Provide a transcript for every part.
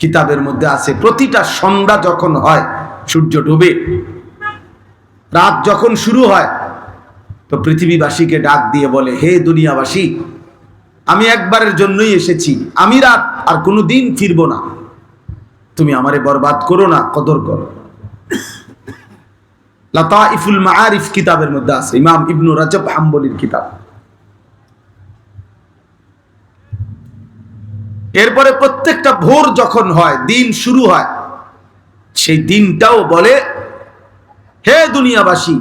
কিতাবের মধ্যে আছে, প্রতিটা সন্ধ্যা যখন হয়, সূর্য ডুবে, রাত যখন শুরু হয়, তো পৃথিবীবাসীকে ডাক দিয়ে বলে, হে দুনিয়াবাসী, আমি একবারের জন্যই এসেছি, আমি রাত আর কোনো দিন ফিরবো না। তুমি আমারে বরবাদ করো না, কদর করো। লাতাইফুল মাআরিফ কিতাবের মধ্যে আছে, ইমাম ইবনু রাজব হাম্বলির কিতাব। এরপরে প্রত্যেকটা ভোর যখন হয়, দিন শুরু হয়, সেই দিনটাও বলে, হে দুনিয়াবাসী,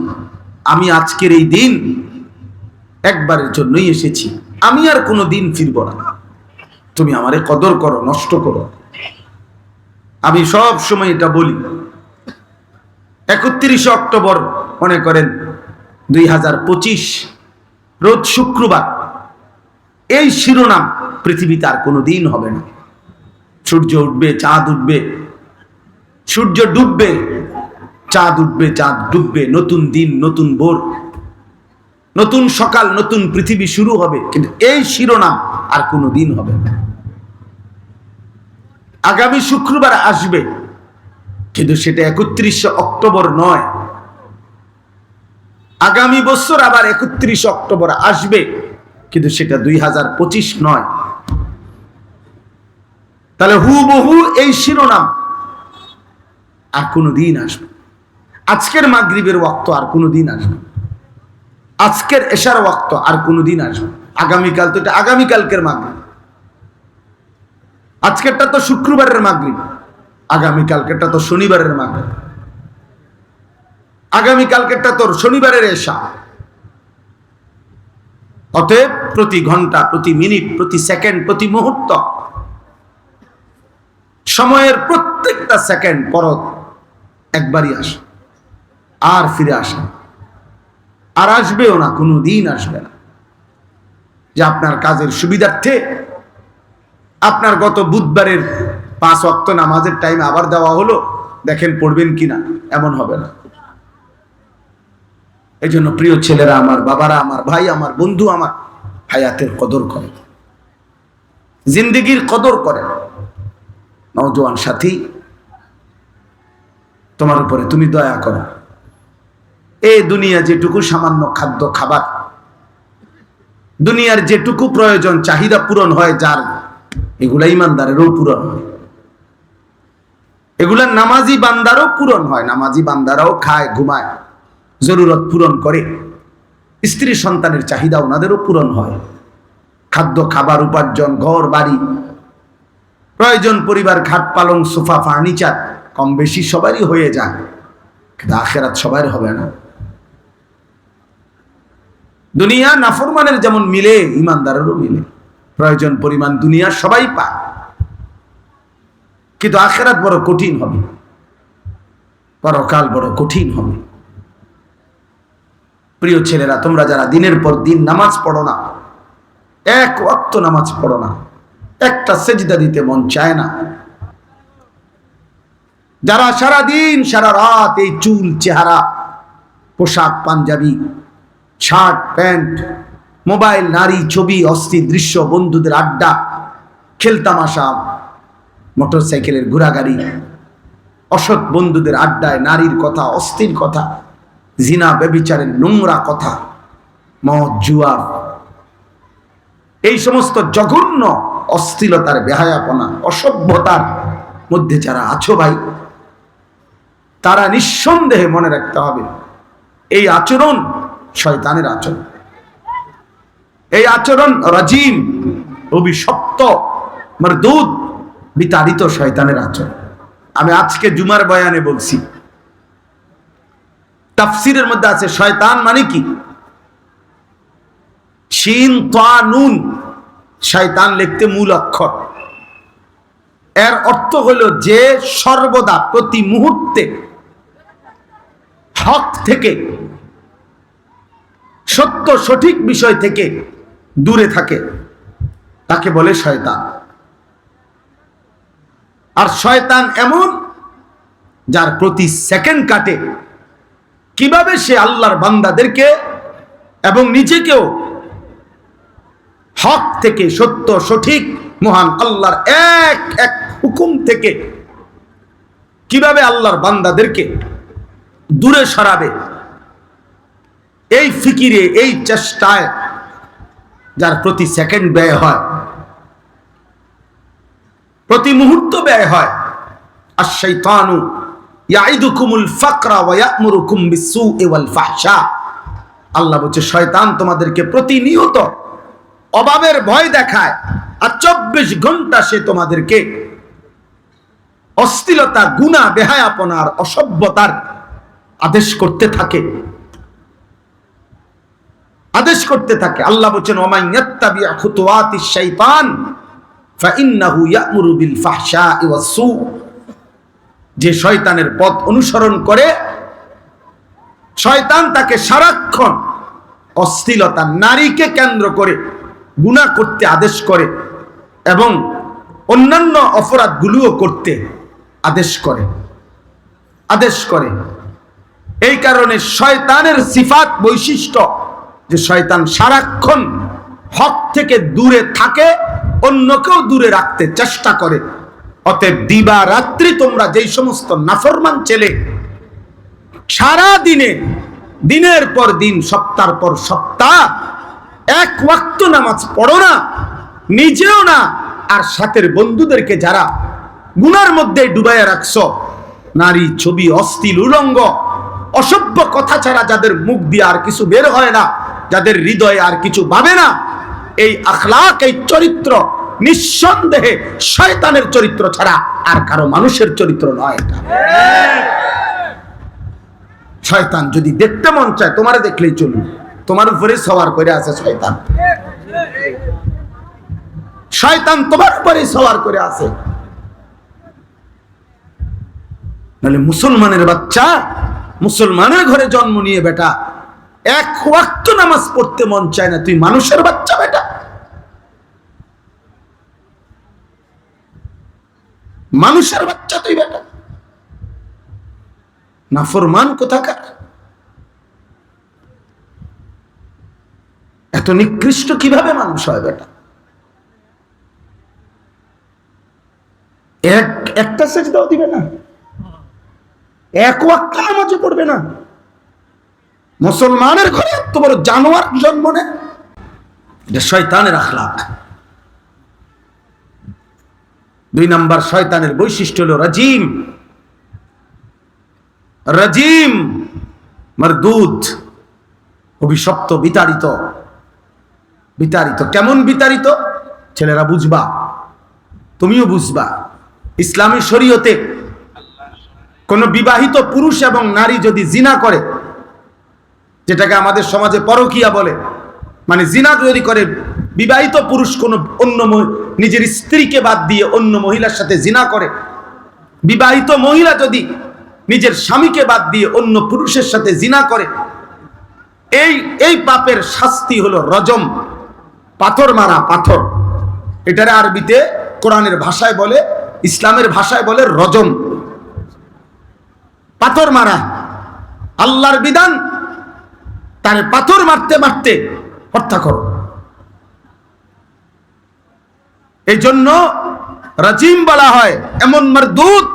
আমি আজকের এই দিন একবারের জন্যই এসেছি। আমি আর কোনো দিন ফিরব না। তুমি আমারে কদর করো, নষ্ট করো। আমি সব সময় এটা বলি। একত্রিশে অক্টোবর মনে করেন, দুই হাজার পঁচিশ, রোজ শুক্রবার এই শিরোনাম পৃথিবীতে আর কোনো দিন হবে না। সূর্য উঠবে, চাঁদ উঠবে, সূর্য ডুববে, চাঁদ উঠবে, চাঁদ ডুববে, নতুন দিন, নতুন ভোর, নতুন সকাল, নতুন পৃথিবী শুরু হবে, কিন্তু এই শিরোনাম আর কোনো দিন হবে না। আগামী শুক্রবার আসবে, কিন্তু সেটা একত্রিশে অক্টোবর নয়। আগামী বছর আবার একত্রিশে অক্টোবর আসবে। কিন্তু সেটা দুই হাজার পঁচিশ নয়। তাহলে হুবহু এই শিরোনাম আর কোনো দিন আসবে আজকের মাগরিবের ওয়াক্ত আর কোনো দিন আসবে আজকের এশার ওয়াক্ত আর কোনো দিন আসবে আগামীকাল তো এটা আগামীকালকের মাগরিব। আজকেরটা তো শুক্রবারের মাগরিব। আগামীকালকেরটা তো শনিবারের মাগরিব। আগামীকালকেরটা তোর শনিবারের এশা। অতএব প্রতি ঘণ্টা, প্রতি মিনিট, প্রতি সেকেন্ড, প্রতি মুহূর্ত সময়ের প্রত্যেকটা সেকেন্ড পরত একবারই আসে, আর ফিরে আসে আর আসবেও না কোনো দিন আসবে না। যে আপনার কাজের সুবিধার্থে আপনার গত বুধবারের পাঁচ অক্ত নামাজের টাইম আবার দেওয়া হলো, দেখেন পড়বেন কিনা, এমন হবে না। এই জন্য প্রিয় ছেলেরা আমার, বাবারা আমার, ভাই আমার, বন্ধু আমার, হায়াতের কদর করে। জিন্দিগির কদর করে। নওজোয়ান সাথী, তোমার উপরে তুমি দয়া করো। এই দুনিয়া যেটুকু সামান্য খাদ্য খাবার, দুনিয়ার যেটুকু প্রয়োজন, চাহিদা পূরণ হয় যার, এগুলা ইমানদারেরও পূরণ হয়। এগুলা নামাজি বান্দারও পূরণ হয়, নামাজি বান্দারাও খায়, ঘুমায়। জরুরত পূরণ করে। স্ত্রী সন্তানের চাহিদা ওনাদেরও পূরণ হয়। খাদ্য, খাবার, উপার্জন, ঘর, বাড়ি। প্রয়োজন পরিবার, খাট পালং, সোফা, ফার্নিচার কম বেশি সবারই হয়ে যায়। কিন্তু আখেরাত সবার হবে না। দুনিয়া নাফরমানের যেমন মিলে, ইমানদারেরও মিলে। প্রয়োজন পরিমাণ দুনিয়া সবাই পায়। কিন্তু আখেরাত বড় কঠিন হবে। পরকাল বড় কঠিন হবে। প্রিয় ছেলেরা, তোমরা যারা দিনের পর দিন নামাজ পড়ো না, এক অক্ত নামাজ পড়ো না, একটা সেজদা দিতে মন চায় না। যারা সারা দিন সারা রাত এই চুল, চেহারা, পোশাক, পাঞ্জাবি, শার্ট, প্যান্ট, মোবাইল, নারী, ছবি, অস্থির দৃশ্য, বন্ধুদের আড্ডা, খেলতামাশা মোটর সাইকেলের ঘোরাগাড়ি অসৎ বন্ধুদের আড্ডায় নারীর কথা, অস্থির কথা জিনা বেবিচারের নোংরা কথা মদ এই সমস্ত জঘন্য অস্থিলতার বেহায়াপনা, অসভ্যতার মধ্যে যারা আছো ভাই, তারা নিঃসন্দেহে মনে রাখতে হবে, এই আচরণ শয়তানের আচরণ। এই আচরণ রাজিম, অভিশপ্ত মরদুদ বিতাড়িত শয়তানের আচরণ। আমি আজকে জুমার বয়ানে বলছি তাফসিরের মধ্যে আছে, শয়তান মানে কি? শয়তান লিখতে মূল অক্ষর। এর অর্থ হলো যে সর্বদা প্রতি মুহূর্তে হক থেকে, সত্য সঠিক বিষয় থেকে দূরে থাকে। তাকে বলে শয়তান। আর শয়তান এমন যার প্রতি সেকেন্ড কাটে কীভাবে সে আল্লাহর বান্দাদেরকে এবং নিজেকেও হক থেকে সত্য, সঠিক, মহান আল্লাহর এক এক হুকুম থেকে কীভাবে আল্লাহর বান্দাদেরকে দূরে সরাবে? এই ফিকিরে, এই চেষ্টায় যার প্রতি সেকেন্ড ব্যয় হয়, প্রতি মুহূর্ত ব্যয় হয় আর শৈতানু ফাহশা। আল্লাহ বলছে, শয়তান তোমাদেরকে প্রতিনিয়ত অভাবের ভয় দেখায় আর চব্বিশ ঘণ্টা সে তোমাদেরকে গুণা, বেহায়াপনার, অসভ্যতার আদেশ করতে থাকে। আদেশ করতে থাকে। আল্লাহ বলছেন ওমাই ইয়াত্তাবিআ খুতুওয়াতিশ শাইতান ফাইন্নাহু ইয়ামুরু বিল ফাহশাই ওয়াস সু। যে শয়তানের পথ অনুসরণ করে, শয়তান তাকে সারাক্ষণ অস্থিলতা নারীকে কেন্দ্র করে গুনাহ করতে আদেশ করে এবং অন্যান্য অপরাধগুলোও করতে আদেশ করে আদেশ করে। এই কারণে শয়তানের সিফাত বৈশিষ্ট্য যে শয়তান সারাক্ষণ হক থেকে দূরে থাকে, অন্যকেও দূরে রাখতে চেষ্টা করে। অতএব দিবা রাত্রি তোমরা যেই সমস্ত নাফরমান ছেলে, সারা দিনে, দিনের পর দিন, সপ্তাহ পর সপ্তাহ, এক ওয়াক্ত নামাজ পড়ো না, নিজেও না, আর সাথের বন্ধুদেরকে যারা গুনার মধ্যে ডুবাইয়া রাখছ, নারী ছবি অস্থিল উলঙ্গ, অসভ্য কথা ছাড়া যাদের মুখ দিয়ে আর কিছু বের হয় না, যাদের হৃদয়ে আর কিছু ভাবে না, এই আখলাক, এই চরিত্র নিঃসন্দেহে শয়তানের চরিত্র ছাড়া আর কারও মানুষের চরিত্র নয় এটা। শয়তান যদি দেখতে মন চায়, তোমারে দেখলেই চলুন তোমার উপরে সওয়ার করে আছে শয়তান। শয়তান তোমার উপরে সওয়ার করে আছে। নাহলে মুসলমানের বাচ্চা, মুসলমানের ঘরে জন্ম নিয়ে বেটা, এক ওয়াক্ত নামাজ পড়তে মন চায় না। তুই মানুষের বাচ্চা বেটা। মানুষের বাচ্চা তুই বেটা। নাফরমান কোথাকার? এত নিকৃষ্ট কীভাবে মানুষ হয় বেটা? এক, একটা সেজদাও দিবে না। এক ওয়াক্ত নামাজও পড়বে না। মুসলমানের ঘরে এত বড় জানোয়ার জন্ম নেয় এটা শয়তানের আখলাক দুই নাম্বার শয়তানের বৈশিষ্ট্য হলো রাজিম। রাজিম মরদুদ, অভিশপ্ত, বিতাড়িত। বিতাড়িত, কেমন বিতাড়িত? ছেলেরা বুঝবা, তুমিও বুঝবা, ইসলামী শরীয়তে কোন বিবাহিত পুরুষ এবং নারী যদি জিনা করে, যেটাকে আমাদের সমাজে পরকিয়া বলে মানে জিনা যদি করে বিবাহিত পুরুষ কোন অন্য নিজের স্ত্রীকে বাদ দিয়ে অন্য মহিলার সাথে জিনা করে। বিবাহিত মহিলা যদি নিজের স্বামীকে বাদ দিয়ে অন্য পুরুষের সাথে জিনা করে, এই এই পাপের শাস্তি হলো রজম, পাথর মারা পাথর। এটারে আরবিতে কোরআনের ভাষায় বলে, ইসলামের ভাষায় বলে রজম। পাথর মারা, আল্লাহর বিধান, তার পাথর মারতে মারতে হত্যা করো। এই জন্য রাজিম বলা হয় এমন মারদুত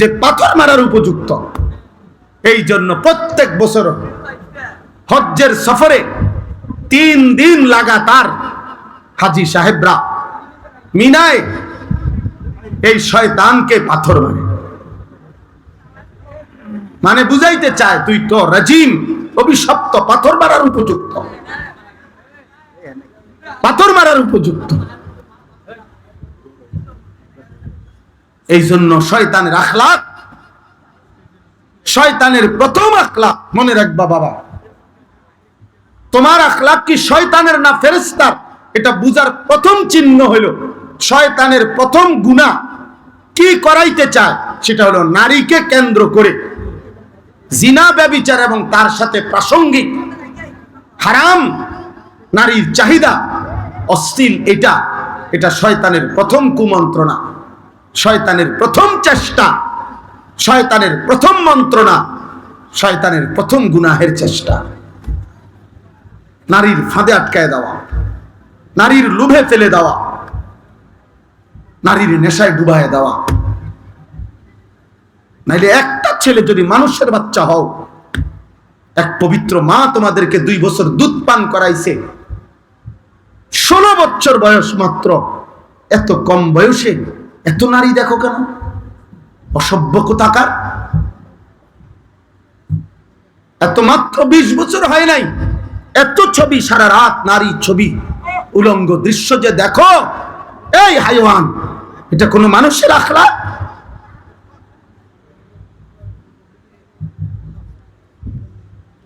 যে পাথর মারার উপযুক্ত। এই জন্য প্রত্যেক বছর হজ্জের সফরে তিন দিন লাগাতার হাজি সাহেবরা মিনায় এই শয়তানকে পাথর মারে। মানে বুঝাইতে চায়, তুই তো রাজিম, অভিশপ্ত, পাথর মারার উপযুক্ত। পাথর মারার উপযুক্ত। এই জন্য শয়তানের আখলাক শয়তানের প্রথম আখলাক মনে রাখবা বাবা। তোমার আখলাক কি শয়তানের না ফেরেস্তার এটা বুঝার প্রথম চিহ্ন হলো শয়তানের প্রথম গুণা কি করাইতে চায়? সেটা হলো নারীকে কেন্দ্র করে। জিনা, ব্যবিচার এবং তার সাথে প্রাসঙ্গিক। হারাম নারীর চাহিদা অশ্লীল, এটা এটা শয়তানের প্রথম কুমন্ত্রণা। শয়তানের প্রথম চেষ্টা, শয়তানের প্রথম মন্ত্রণা, শয়তানের প্রথম গুনাহের চেষ্টা। নারীর ফাঁদে আটকায় দেওয়া, নারীর লোভে ফেলে দেওয়া, নারীর নেশায় ডুবায় দেওয়া। নাইলে একটা ছেলে যদি মানুষের বাচ্চা হও, এক পবিত্র মা তোমাদেরকে দুই বছর দুধ পান করাইছে। ষোলো বছর বয়স মাত্র, এত কম বয়সে এত নারী দেখো কেন? অসভ্য কোথাকার এত মাত্র বিশ বছর হয় নাই, এত ছবি, সারা রাত নারী ছবি, উলঙ্গ দৃশ্য যে দেখো, এই হাইওয়ান, এটা কোনো মানুষের আখলা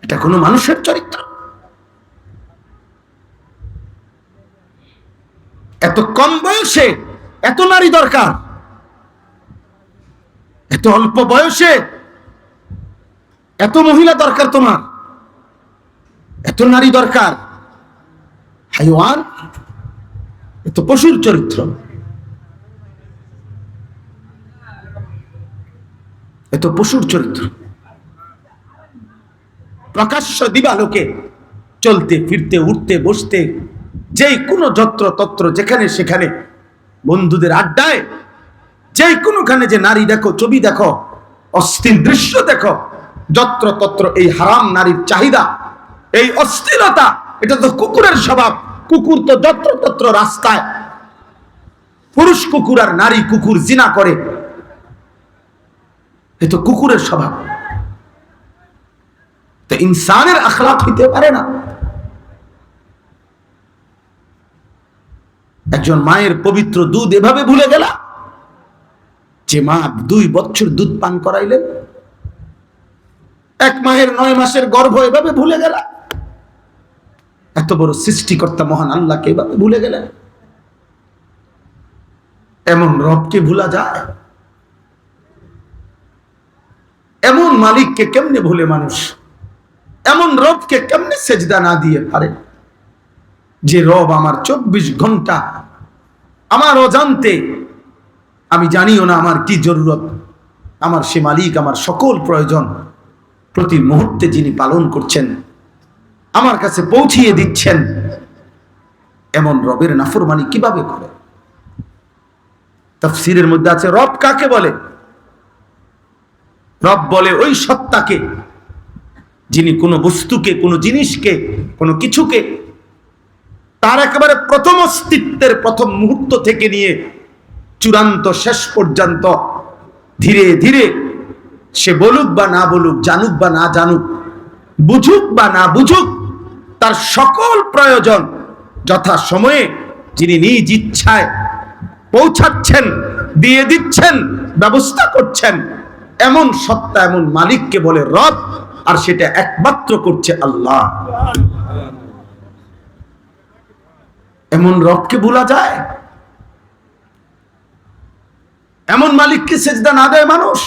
এটা কোনো মানুষের চরিত্র? এত কম বয়সে এত নারী দরকার। এত অল্প বয়সে এত মহিলা দরকার তোমার। এত নারী দরকার। হাইওয়ান, এত পশুর চরিত্র। এত পশুর চরিত্র। প্রকাশ্য দিবালোকে চলতে, ফিরতে, উঠতে, বসতে যে কোনো যত্র তত্র যেখানে সেখানে বন্ধুদের আড্ডায়, যে কোনোখানে যে নারী দেখো, ছবি দেখো, অস্থির দৃশ্য দেখো, যত্র তত্র এই হারাম নারীর চাহিদা, এই অস্থিরতা, এটা তো কুকুরের স্বভাব। কুকুর তো যত্র তত্র রাস্তায়। পুরুষ কুকুর আর নারী কুকুর জিনা করে। এ তো কুকুরের স্বভাব। তো ইনসানের আখলাক হইতে পারে না। একজন মায়ের পবিত্র দুধ এভাবে ভুলে গেলা? যে মা দুই বছর দুধ পান করাইলেন, এক মায়ের নয় মাসের গর্ভ এভাবে ভুলে গেলা? এত বড় সৃষ্টিকর্তা মহান আল্লাহকে এভাবে ভুলে গেলেন? এমন রবকে ভুলা যায়? এমন মালিককে কেমনে ভুলে মানুষ? এমন রবকে কেমনে সেজদা না দিয়ে পারে যে রব আমার চব্বিশ ঘণ্টা, আমার অজান্তে, আমি জানিও না আমার কি জরুরত, আমার সে মালিক, আমার সকল প্রয়োজন প্রতি মুহূর্তে যিনি পালন করছেন, আমার কাছে পৌঁছিয়ে দিচ্ছেন, এমন রবের নাফরমানি কীভাবে করে? তফসিরের মধ্যে আছে, রব কাকে বলে? রব বলে ওই সত্তাকে, যিনি কোনো বস্তুকে, কোনো জিনিসকে, কোনো কিছুকে তার একেবারে প্রথম অস্তিত্বের প্রথম মুহূর্ত থেকে নিয়ে চূড়ান্ত শেষ পর্যন্ত ধীরে ধীরে সে বলুক বা না বলুক, জানুক বা না জানুক, বুঝুক বা না বুঝুক, তার সকল প্রয়োজন যথা সময়ে যিনি নিজ ইচ্ছায় পৌঁছাচ্ছেন, দিয়ে দিচ্ছেন, ব্যবস্থা করছেন, এমন সত্তা, এমন মালিককে বলে রব, আর সেটা একমাত্র করছে আল্লাহ। এমন রবকে ভুলা যায় এমন মালিককে সেজদা না দেয় মানুষ।